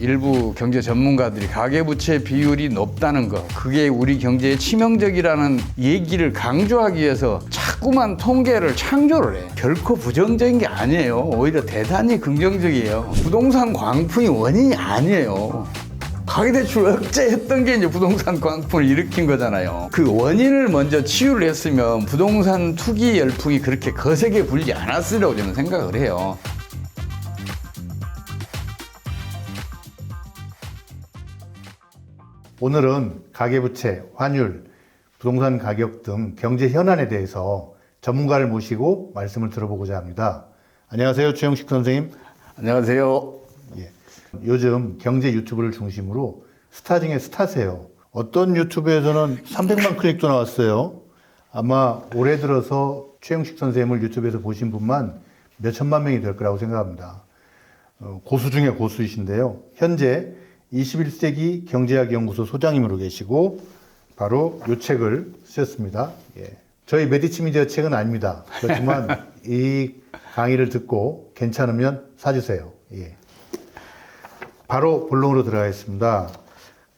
일부 경제 전문가들이 가계부채 비율이 높다는 거 그게 우리 경제에 치명적이라는 얘기를 강조하기 위해서 자꾸만 통계를 창조를 해 결코 부정적인 게 아니에요 오히려 대단히 긍정적이에요 부동산 광풍이 원인이 아니에요 가계대출 억제했던 게 이제 부동산 광풍을 일으킨 거잖아요. 그 원인을 먼저 치유를 했으면 부동산 투기 열풍이 그렇게 거세게 불지 않았으리라고 저는 생각을 해요. 오늘은 가계부채, 환율, 부동산 가격 등 경제 현안에 대해서 전문가를 모시고 말씀을 들어보고자 합니다. 안녕하세요. 최영식 선생님. 안녕하세요. 예. 요즘 경제 유튜브를 중심으로 스타 중에 스타세요. 어떤 유튜브에서는 300만 클릭도 나왔어요. 아마 올해 들어서 최영식 선생님을 유튜브에서 보신 분만 몇 천만 명이 될 거라고 생각합니다. 어, 고수 중에 고수이신데요. 현재 21세기 경제학 연구소 소장님으로 계시고 바로 이 책을 쓰셨습니다. 예. 저희 메디치 미디어 책은 아닙니다. 그렇지만 이 강의를 듣고 괜찮으면 사주세요. 예. 바로 본론으로 들어가겠습니다.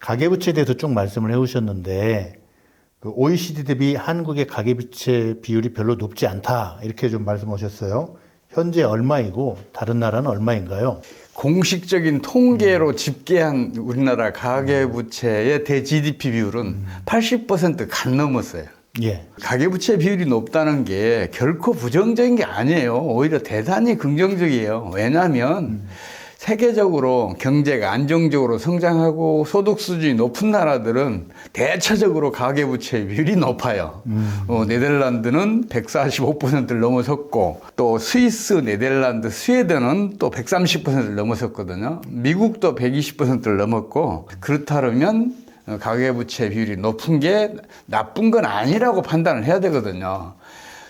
가계부채에 대해서 쭉 말씀을 해오셨는데 그 OECD 대비 한국의 가계부채 비율이 별로 높지 않다 이렇게 좀 말씀하셨어요. 현재 얼마이고 다른 나라는 얼마인가요? 공식적인 통계로 집계한 우리나라 가계부채의 대 GDP 비율은 80%간 넘었어요. 예. 가계부채 비율이 높다는 게 결코 부정적인 게 아니에요. 오히려 대단히 긍정적이에요. 왜냐하면 세계적으로 경제가 안정적으로 성장하고 소득 수준이 높은 나라들은 대체적으로 가계부채 비율이 높아요. 어, 네덜란드는 145%를 넘어섰고 또 스위스, 네덜란드, 스웨덴은 또 130%를 넘어섰거든요. 미국도 120%를 넘었고 그렇다면 어, 가계부채 비율이 높은 게 나쁜 건 아니라고 판단을 해야 되거든요.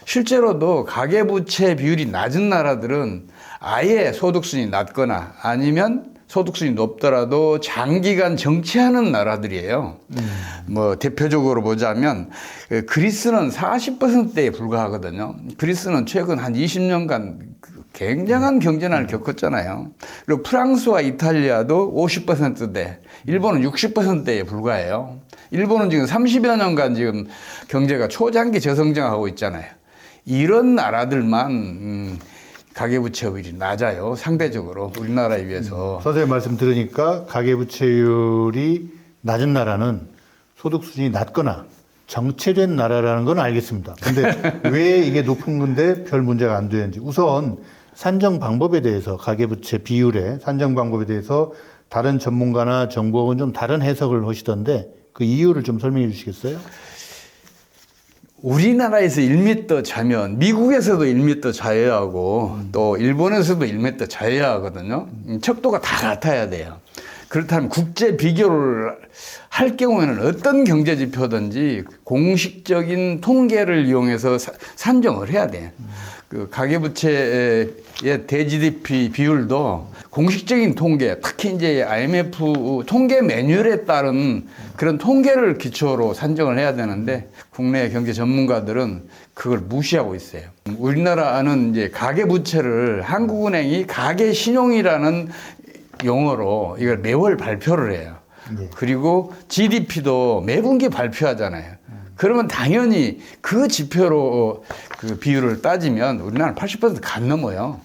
실제로도 가계부채 비율이 낮은 나라들은 아예 소득순이 낮거나 아니면 소득순이 높더라도 장기간 정치하는 나라들이에요. 뭐 대표적으로 보자면 그 그리스는 40%대에 불과하거든요. 그리스는 최근 한 20년간 그 굉장한 경제난을 겪었잖아요. 그리고 프랑스와 이탈리아도 50%대, 일본은 60%대에 불과해요. 일본은 지금 30여 년간 지금 경제가 초장기 저성장하고 있잖아요. 이런 나라들만 음, 가계부채율이 낮아요. 상대적으로 우리나라에 비해서. 선생님 말씀 들으니까 가계부채율이 낮은 나라는 소득 수준이 낮거나 정체된 나라라는 건 알겠습니다. 근데 왜 이게 높은 건데 별 문제가 안 되는지 우선 산정 방법에 대해서 가계부채 비율의 산정 방법에 대해서 다른 전문가나 정부는 좀 다른 해석을 하시던데 그 이유를 좀 설명해 주시겠어요? 우리나라에서 1m 자면 미국에서도 1m 자야 하고 또 일본에서도 1m 자야 하거든요. 음, 척도가 다 같아야 돼요. 그렇다면 국제 비교를 할 경우에는 어떤 경제 지표든지 공식적인 통계를 이용해서 사- 산정을 해야 돼. 그 가계부채의 대GDP 비율도 공식적인 통계, 특히 이제 IMF 통계 매뉴얼에 따른 그런 통계를 기초로 산정을 해야 되는데 국내 경제 전문가들은 그걸 무시하고 있어요. 우리나라는 이제 가계부채를 한국은행이 가계신용이라는 용어로 이걸 매월 발표를 해요. 그리고 GDP도 매분기 발표하잖아요. 그러면 당연히 그 지표로 그 비율을 따지면 우리나라는 80%간 넘어요.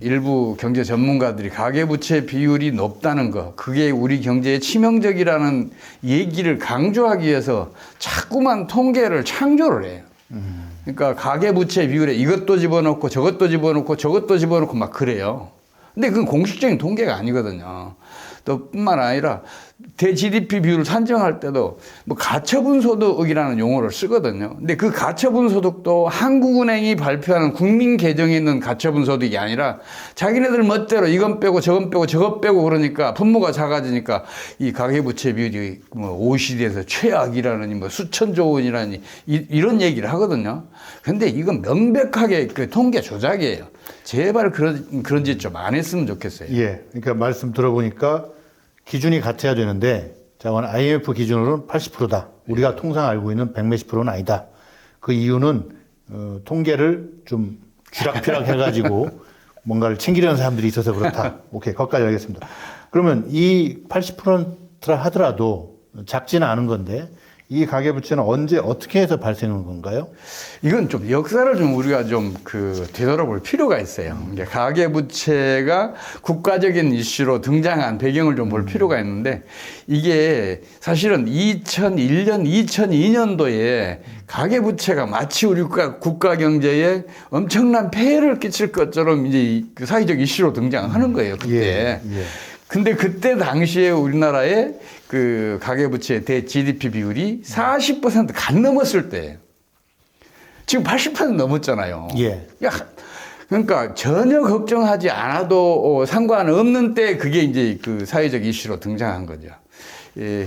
일부 경제 전문가들이 가계부채 비율이 높다는 거, 그게 우리 경제에 치명적이라는 얘기를 강조하기 위해서 자꾸만 통계를 창조를 해요. 그러니까 가계부채 비율에 이것도 집어넣고 저것도 집어넣고 저것도 집어넣고 막 그래요. 근데 그건 공식적인 통계가 아니거든요. 또 뿐만 아니라 대 GDP 비율을 산정할 때도 뭐 가처분 소득이라는 용어를 쓰거든요. 근데 그 가처분 소득도 한국은행이 발표하는 국민 계정에 있는 가처분 소득이 아니라 자기네들 멋대로 이건 빼고 저건 빼고 저것 빼고 그러니까 분모가 작아지니까 이 가계부채 비율이 뭐 OECD에서 최악이라느니 뭐 수천조 원이라니 이, 이런 얘기를 하거든요. 근데 이건 명백하게 그 통계 조작이에요. 제발 그런 그런 짓 좀 안 했으면 좋겠어요. 예. 그러니까 말씀 들어보니까 기준이 같아야 되는데 자, 오늘 IMF 기준으로는 80%다. 우리가 통상 알고 있는 100몇십 프로는 아니다. 그 이유는 어, 통계를 좀 쥐락펴락 해가지고 뭔가를 챙기려는 사람들이 있어서 그렇다. 오케이, 거기까지 알겠습니다. 그러면 이 80%라 하더라도 작지는 않은 건데 이 가계부채는 언제 어떻게 해서 발생한 건가요? 이건 좀 역사를 좀 우리가 좀 그 되돌아볼 필요가 있어요. 이게 가계부채가 국가적인 이슈로 등장한 배경을 좀 볼 필요가 있는데 이게 사실은 2001년, 2002년도에 가계부채가 마치 우리 국가, 국가 경제에 엄청난 폐해를 끼칠 것처럼 이제 이그 사회적 이슈로 등장하는 거예요. 그때. 예, 예. 근데 그때 당시에 우리나라의 그 가계부채 대 GDP 비율이 40%간 넘었을 때 지금 80% 넘었잖아요. 예. 야, 그러니까 전혀 걱정하지 않아도 어, 상관없는 때 그게 이제 그 사회적 이슈로 등장한 거죠. 예.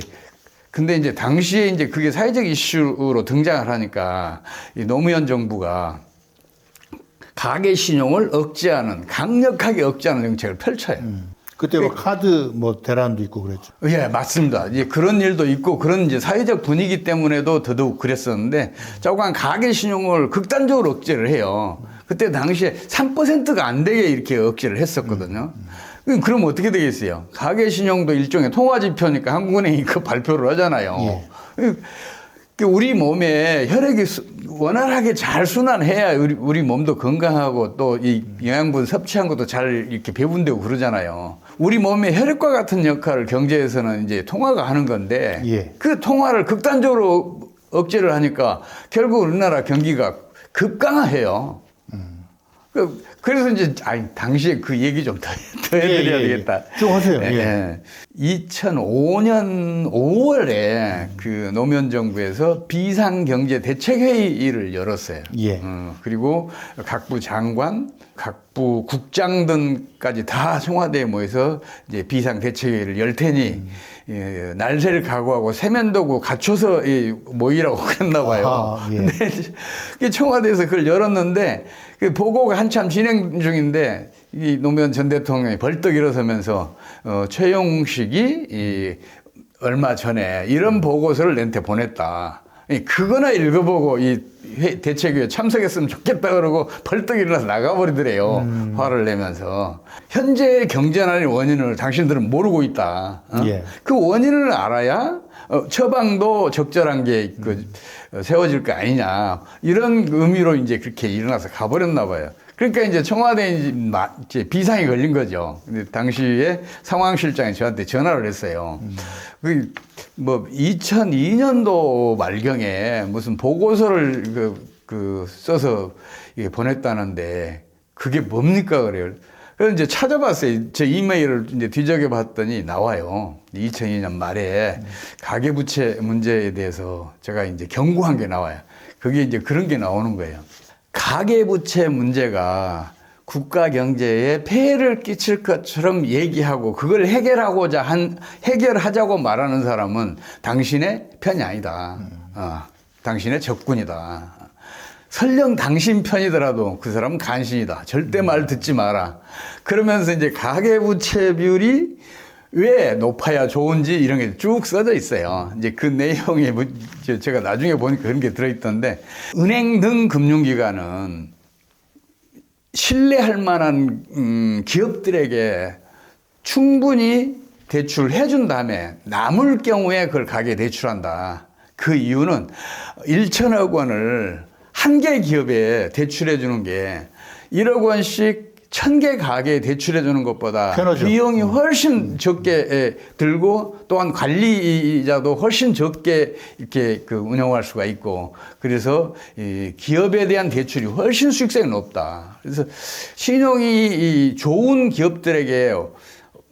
근데 이제 당시에 이제 그게 사회적 이슈로 등장을 하니까 이 노무현 정부가 가계 신용을 억제하는 강력하게 억제하는 정책을 펼쳐요. 그때 뭐 카드 뭐 대란도 있고 그랬죠. 예, 맞습니다. 이제 그런 일도 있고 그런 이제 사회적 분위기 때문에도 더더욱 그랬었는데 자관 가계 신용을 극단적으로 억제를 해요. 그때 당시에 3%가 안 되게 이렇게 억제를 했었거든요. 그럼 그럼 어떻게 되겠어요? 가계 신용도 일종의 통화 지표니까 한국은행이 그 발표를 하잖아요. 그 우리 몸에 혈액이 수- 원활하게 잘 순환해야 우리, 우리 몸도 건강하고 또 이 영양분 섭취한 것도 잘 이렇게 배분되고 그러잖아요. 우리 몸에 혈액과 같은 역할을 경제에서는 이제 통화가 하는 건데 예. 그 통화를 극단적으로 억제를 하니까 결국 우리나라 경기가 급강해요. 그- 그래서 이제 아니 당시에 그 얘기 좀더 해드려야 예, 예, 예. 되겠다. 쭉 하세요. 예. 예. 2005년 5월에 그 노무현 정부에서 비상경제 대책회의를 열었어요. 예. 어, 그리고 각부 장관, 각부 국장 등까지 다 청와대에 모여서 이제 비상대책회의를 열 테니 예, 날새를 각오하고 세면도구 갖춰서 이 모이라고 그랬나 봐요. 아하, 예. 근데 그 청와대에서 그걸 열었는데 그 보고가 한참 진행 중인데 이 노무현 전 대통령이 벌떡 일어서면서 어, 최용식이 이 얼마 전에 이런 보고서를 내한테 보냈다. 이 그거나 읽어보고 이 회- 대책위에 참석했으면 좋겠다 그러고 벌떡 일어나서 나가버리더래요. 화를 내면서. 현재 경제난의 원인을 당신들은 모르고 있다. 어? 예. 그 원인을 알아야 어, 처방도 적절한 게 그, 어, 세워질 거 아니냐. 이런 의미로 이제 그렇게 일어나서 가버렸나 봐요. 그러니까 이제 청와대에 이제 비상이 걸린 거죠. 근데 당시에 상황실장이 저한테 전화를 했어요. 그, 뭐, 2002년도 말경에 무슨 보고서를 그, 그 써서 이게 보냈다는데 그게 뭡니까 그래요. 그래서 이제 찾아봤어요. 제 이메일을 이제 뒤적여 봤더니 나와요. 2002년 말에 가계부채 문제에 대해서 제가 이제 경고한 게 나와요. 그게 이제 그런 게 나오는 거예요. 가계부채 문제가 국가 경제에 폐해를 끼칠 것처럼 얘기하고 그걸 해결하고자 한 해결하자고 말하는 사람은 당신의 편이 아니다. 어, 당신의 적군이다. 설령 당신 편이더라도 그 사람은 간신이다. 절대 말 듣지 마라. 그러면서 이제 가계부채 비율이 왜 높아야 좋은지 이런 게 쭉 써져 있어요. 이제 그 내용에 뭐 저- 제가 나중에 보니까 그런 게 들어있던데 은행 등 금융기관은 신뢰할 만한 음, 기업들에게 충분히 대출해 준 다음에 남을 경우에 그걸 가게 대출한다. 그 이유는 1천억 원을 한 개 기업에 대출해 주는 게 1억 원씩 천 개 가게에 대출해 주는 것보다 편하죠. 비용이 훨씬 적게 에, 들고 또한 관리자도 훨씬 적게 이렇게 그 운영할 수가 있고 그래서 이 기업에 대한 대출이 훨씬 수익성이 높다. 그래서 신용이 이 좋은 기업들에게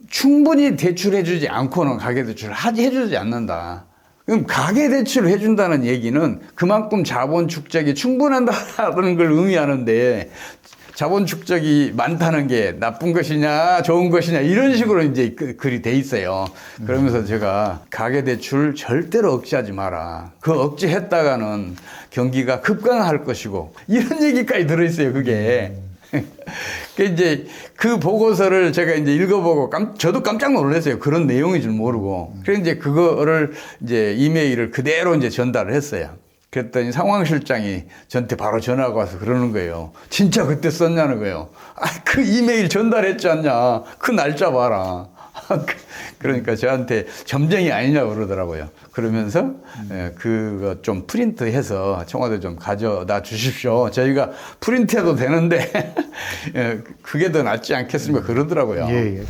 충분히 대출해 주지 않고는 가계 대출을 하지 해 주지 않는다. 그럼 가계 대출을 해준다는 얘기는 그만큼 자본 축적이 충분한다는 걸 의미하는데 자본 축적이 많다는 게 나쁜 것이냐 좋은 것이냐 이런 식으로 이제 그 글이 돼 있어요. 그러면서 제가 가계 대출 절대로 억제하지 마라. 그 억제했다가는 경기가 급강할 것이고 이런 얘기까지 들어 있어요. 그게. 그 이제 그 보고서를 제가 이제 읽어보고 깜, 저도 깜짝 놀랐어요. 그런 내용인 줄 모르고. 그래서 이제 그거를 이제 이메일을 그대로 이제 전달을 했어요. 그랬더니 상황실장이 저한테 바로 전화가 와서 그러는 거예요. 진짜 그때 썼냐는 거예요. 아, 그 이메일 전달했지 않냐. 그 날짜 봐라. 그러니까 저한테 점쟁이 아니냐 그러더라고요. 그러면서 예, 그거 좀 프린트해서 청와대 좀 가져다 주십시오. 저희가 프린트해도 되는데 예, 그게 더 낫지 않겠습니까? 그러더라고요. 예, 예.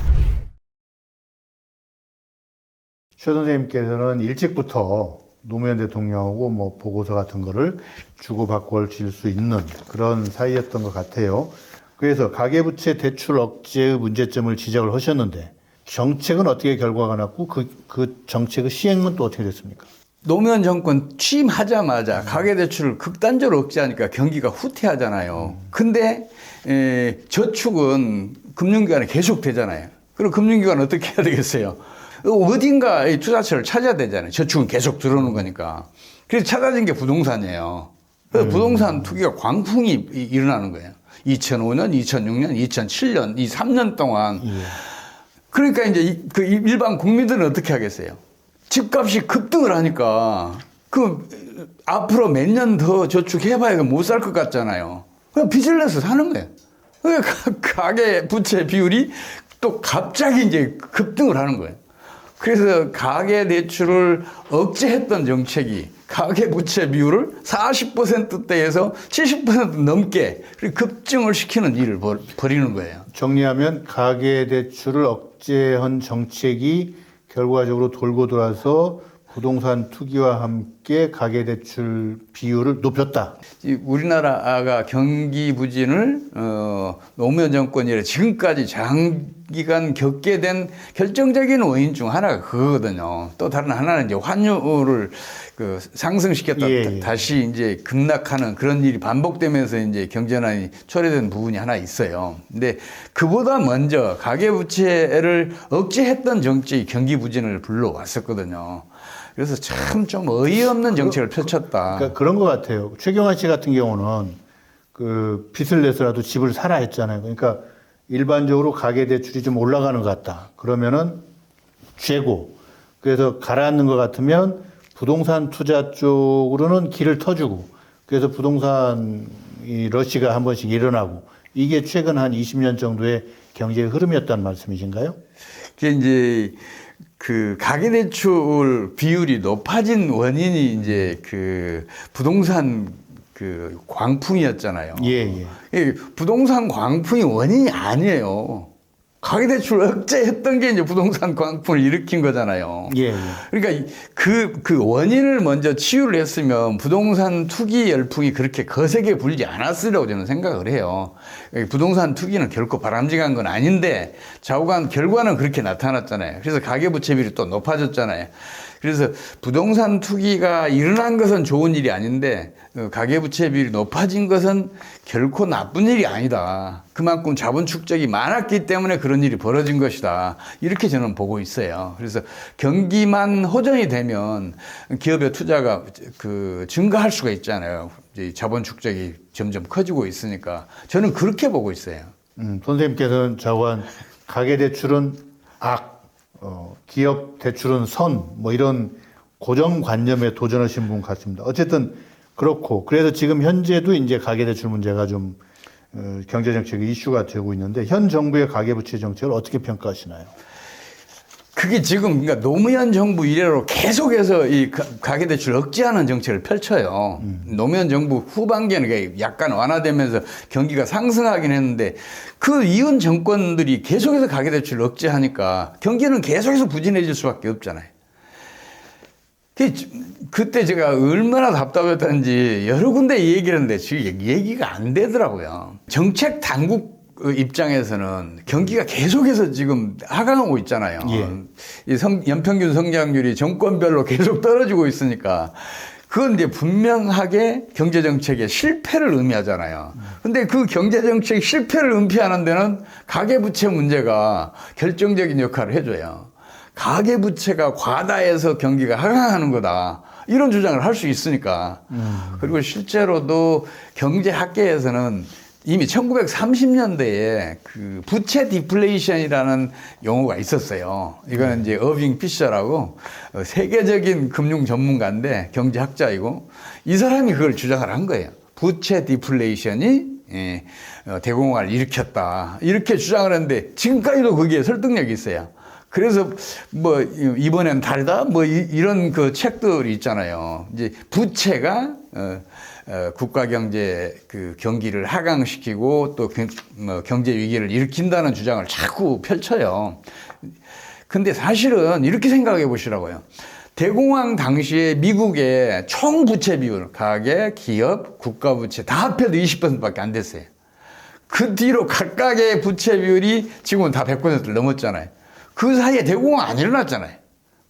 최 선생님께서는 일찍부터 노무현 대통령하고 뭐 보고서 같은 거를 주고받고 줄수 있는 그런 사이였던 것 같아요. 그래서 가계부채 대출 억제의 문제점을 지적을 하셨는데 정책은 어떻게 결과가 났고 그, 그 정책의 시행은 또 어떻게 됐습니까? 노무현 정권 취임하자마자 가계대출을 극단적으로 억제하니까 경기가 후퇴하잖아요. 근데 에, 저축은 금융기관에 계속 되잖아요. 그럼 금융기관은 어떻게 해야 되겠어요? 어딘가 이 투자처를 찾아야 되잖아요. 저축은 계속 들어오는 거니까. 그래서 찾아진 게 부동산이에요. 그래서 부동산 투기가 광풍이 이- 일어나는 거예요. 2005년, 2006년, 2007년 이 3년 동안 그러니까 이제 이- 그 일반 국민들은 어떻게 하겠어요? 집값이 급등을 하니까 그 앞으로 몇 년 더 저축해봐야 못 살 것 같잖아요. 그냥 빚을 내서 사는 거예요. 그러니까 가계 부채 비율이 또 갑자기 이제 급등을 하는 거예요. 그래서 가계 대출을 억제했던 정책이 가계 부채 비율을 40%대에서 70% 넘게 급증을 시키는 일을 벌- 벌이는 거예요. 정리하면 가계 대출을 억제한 정책이 결과적으로 돌고 돌아서 부동산 투기와 함께 가계대출 비율을 높였다. 이 우리나라가 경기 부진을 어, 노무현 정권 이래 지금까지 장기간 겪게 된 결정적인 원인 중 하나가 그거거든요. 또 다른 하나는 이제 환율을 그 상승시켰다 예, 예. 다시 이제 급락하는 그런 일이 반복되면서 이제 경제난이 초래된 부분이 하나 있어요. 근데 그보다 먼저 가계부채를 억제했던 정책이 경기 부진을 불러왔었거든요. 그래서 참 좀 어이없는 정책을 펼쳤다. 그러니까 그런 것 같아요. 최경환 씨 같은 경우는 그 빚을 내서라도 집을 사라 했잖아요. 그러니까 일반적으로 가계 대출이 좀 올라가는 것 같다. 그러면은 죄고. 그래서 가라앉는 것 같으면 부동산 투자 쪽으로는 길을 터주고. 그래서 부동산 이 러시가 한 번씩 일어나고. 이게 최근 한 20년 정도의 경제의 흐름이었다는 말씀이신가요? 그게 이제 그 가계대출 비율이 높아진 원인이 이제 그 부동산 그 광풍이었잖아요. 예, 예. 이 부동산 광풍이 원인이 아니에요. 가계대출 억제했던 게 이제 부동산 광풍을 일으킨 거잖아요. 예, 예. 그러니까 그, 그 원인을 먼저 치유를 했으면 부동산 투기 열풍이 그렇게 거세게 불지 않았으리라고 저는 생각을 해요. 부동산 투기는 결코 바람직한 건 아닌데 좌우간 결과는 그렇게 나타났잖아요. 그래서 가계부채비율이 또 높아졌잖아요. 그래서 부동산 투기가 일어난 것은 좋은 일이 아닌데 어, 가계부채 비율이 높아진 것은 결코 나쁜 일이 아니다. 그만큼 자본 축적이 많았기 때문에 그런 일이 벌어진 것이다. 이렇게 저는 보고 있어요. 그래서 경기만 호전이 되면 기업의 투자가 그 증가할 수가 있잖아요. 이제 자본 축적이 점점 커지고 있으니까 저는 그렇게 보고 있어요. 음, 선생님께서는 자관 가계 대출은 악, 어, 기업 대출은 선, 뭐 이런 고정관념에 도전하신 분 같습니다. 어쨌든 그렇고 그래서 지금 현재도 이제 가계 대출 문제가 좀 어, 경제 정책의 이슈가 되고 있는데 현 정부의 가계 부채 정책을 어떻게 평가하시나요? 그게 지금 그러니까 노무현 정부 이래로 계속해서 이 가- 가계대출 억제하는 정책을 펼쳐요. 노무현 정부 후반기에는 약간 완화되면서 경기가 상승하긴 했는데 그 이은 정권들이 계속해서 가계대출을 억제하니까 경기는 계속해서 부진해질 수밖에 없잖아요. 그- 그때 제가 얼마나 답답했던지 여러 군데 얘기를 했는데 지금 얘기가 안 되더라고요. 정책 당국 입장에서는 경기가 계속해서 지금 하강하고 있잖아요. 이 성- 연평균 성장률이 정권별로 계속 떨어지고 있으니까 그건 이제 분명하게 경제정책의 실패를 의미하잖아요. 근데 그 경제정책 실패를 은폐하는 데는 가계부채 문제가 결정적인 역할을 해줘요. 가계부채가 과다해서 경기가 하강하는 거다. 이런 주장을 할 수 있으니까. 그리고 실제로도 경제학계에서는 이미 1930년대에 그 부채 디플레이션이라는 용어가 있었어요. 이거는 이제 어빙 피셔라고 어, 세계적인 금융 전문가인데 경제학자이고 이 사람이 그걸 주장을 한 거예요. 부채 디플레이션이 예, 어, 대공황을 일으켰다. 이렇게 주장을 했는데 지금까지도 거기에 설득력이 있어요. 그래서 뭐 이번엔 다르다 뭐 이- 이런 그 책들이 있잖아요. 이제 부채가 어, 어, 국가 경제 그 경기를 하강시키고 또 경, 뭐 경제 위기를 일으킨다는 주장을 자꾸 펼쳐요. 근데 사실은 이렇게 생각해 보시라고요. 대공황 당시에 미국의 총 부채 비율, 가계, 기업, 국가 부채 다 합해도 20%밖에 안 됐어요. 그 뒤로 각각의 부채 비율이 지금은 다 100%를 넘었잖아요. 그 사이에 대공황 안 일어났잖아요.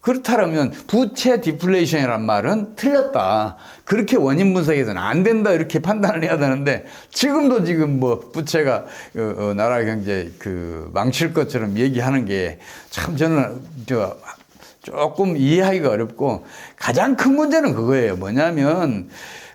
그렇다면 부채 디플레이션이란 말은 틀렸다. 그렇게 원인 분석해서는 안 된다 이렇게 판단을 해야 되는데 지금도 지금 뭐 부채가 어, 어, 나라 경제 그 망칠 것처럼 얘기하는 게 참 저는 저 조금 이해하기가 어렵고 가장 큰 문제는 그거예요. 뭐냐면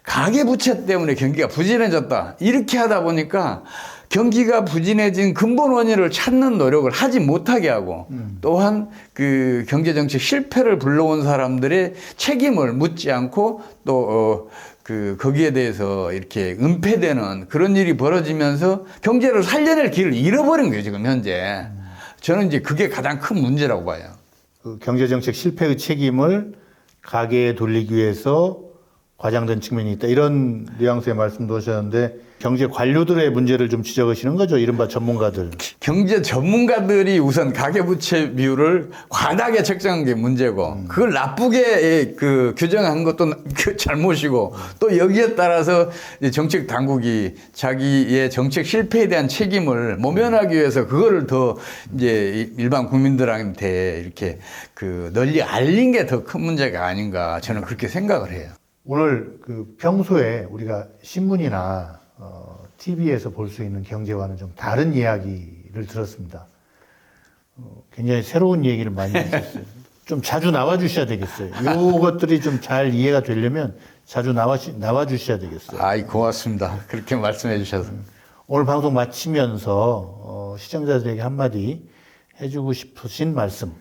가계 부채 때문에 경기가 부진해졌다. 이렇게 하다 보니까 경기가 부진해진 근본 원인을 찾는 노력을 하지 못하게 하고 또한 그 경제 정책 실패를 불러온 사람들의 책임을 묻지 않고 또 어, 그 거기에 대해서 이렇게 은폐되는 그런 일이 벌어지면서 경제를 살려낼 길을 잃어버린 거예요 지금 현재 저는 이제 그게 가장 큰 문제라고 봐요. 그 경제정책 실패의 책임을 가계에 돌리기 위해서 과장된 측면이 있다. 이런 뉘앙스의 말씀도 하셨는데 경제 관료들의 문제를 좀 지적하시는 거죠. 이른바 전문가들. 경제 전문가들이 우선 가계부채 비율을 과다하게 책정한 게 문제고 그걸 나쁘게 그 규정한 것도 그 잘못이고 또 여기에 따라서 정책 당국이 자기의 정책 실패에 대한 책임을 모면하기 위해서 그거를 더 이제 일반 국민들한테 이렇게 그 널리 알린 게 더 큰 문제가 아닌가 저는 그렇게 생각을 해요. 오늘 그 평소에 우리가 신문이나 어, TV에서 볼 수 있는 경제와는 좀 다른 이야기를 들었습니다. 어, 굉장히 새로운 얘기를 많이 하셨어요. 좀 자주 나와 주셔야 되겠어요. 요것들이 좀 잘 이해가 되려면 자주 나와, 나와 주셔야 되겠어요. 아이 고맙습니다. 그렇게 말씀해 주셔서. 오늘 방송 마치면서 어, 시청자들에게 한마디 해주고 싶으신 말씀.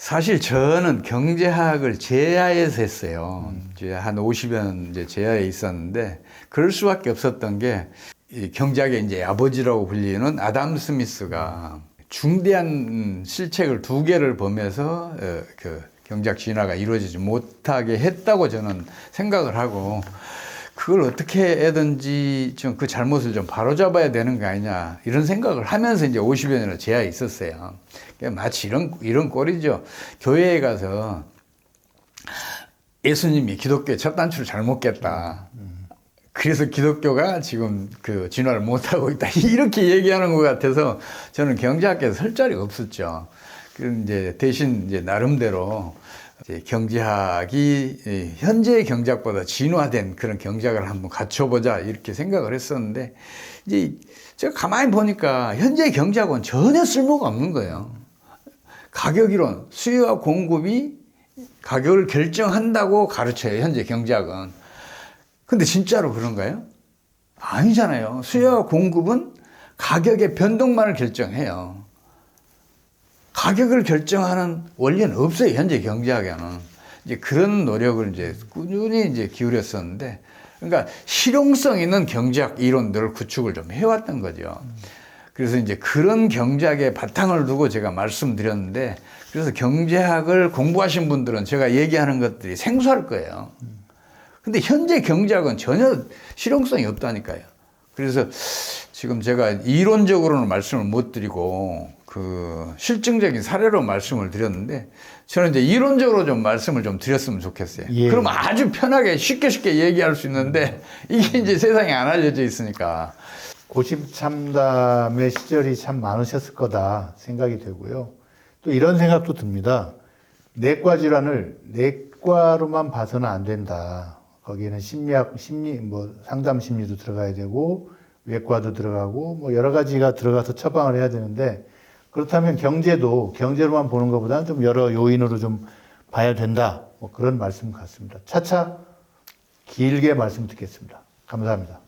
사실 저는 경제학을 제야에서 했어요. 이제 한 50여 년 이제 제야에 있었는데 그럴 수밖에 없었던 게이 경제학의 이제 아버지라고 불리는 아담 스미스가 중대한 실책을 두 개를 범해서 어, 그 경제학 진화가 이루어지지 못하게 했다고 저는 생각을 하고 그걸 어떻게 해든지 좀 그 잘못을 좀 바로잡아야 되는 거 아니냐 이런 생각을 하면서 이제 50여 년을 제야 있었어요. 그러니까 마치 이런 이런 꼴이죠. 교회에 가서 예수님이 기독교 첫 단추를 잘못 깼다. 그래서 기독교가 지금 그 진화를 못하고 있다. 이렇게 얘기하는 것 같아서 저는 경제학계에서 설 자리가 없었죠. 그 이제 대신 이제 나름대로 경제학이 이 현재의 경제학보다 진화된 그런 경제학을 한번 갖춰보자 이렇게 생각을 했었는데 이제 제가 가만히 보니까 현재의 경제학은 전혀 쓸모가 없는 거예요. 가격 이론, 수요와 공급이 가격을 결정한다고 가르쳐요, 현재 경제학은. 근데 진짜로 그런가요? 아니잖아요. 수요와 공급은 가격의 변동만을 결정해요. 가격을 결정하는 원리는 없어요, 현재 경제학에는. 이제 그런 노력을 이제 꾸준히 이제 기울였었는데, 그러니까 실용성 있는 경제학 이론들을 구축을 좀 해왔던 거죠. 그래서 이제 그런 경제학의 바탕을 두고 제가 말씀드렸는데, 그래서 경제학을 공부하신 분들은 제가 얘기하는 것들이 생소할 거예요. 근데 현재 경제학은 전혀 실용성이 없다니까요. 그래서 지금 제가 이론적으로는 말씀을 못 드리고 그 실증적인 사례로 말씀을 드렸는데 저는 이제 이론적으로 좀 말씀을 좀 드렸으면 좋겠어요. 예. 그럼 아주 편하게 쉽게 쉽게 얘기할 수 있는데 이게 이제 세상에 안 알려져 있으니까 고심 참담의 시절이 참 많으셨을 거다 생각이 되고요. 또 이런 생각도 듭니다. 내과 질환을 내과로만 봐서는 안 된다. 거기에는 심리학, 심리, 뭐 상담 심리도 들어가야 되고 외과도 들어가고 뭐 여러 가지가 들어가서 처방을 해야 되는데 그렇다면 경제도 경제로만 보는 것보다는 좀 여러 요인으로 좀 봐야 된다. 뭐 그런 말씀 같습니다. 차차 길게 말씀 듣겠습니다. 감사합니다.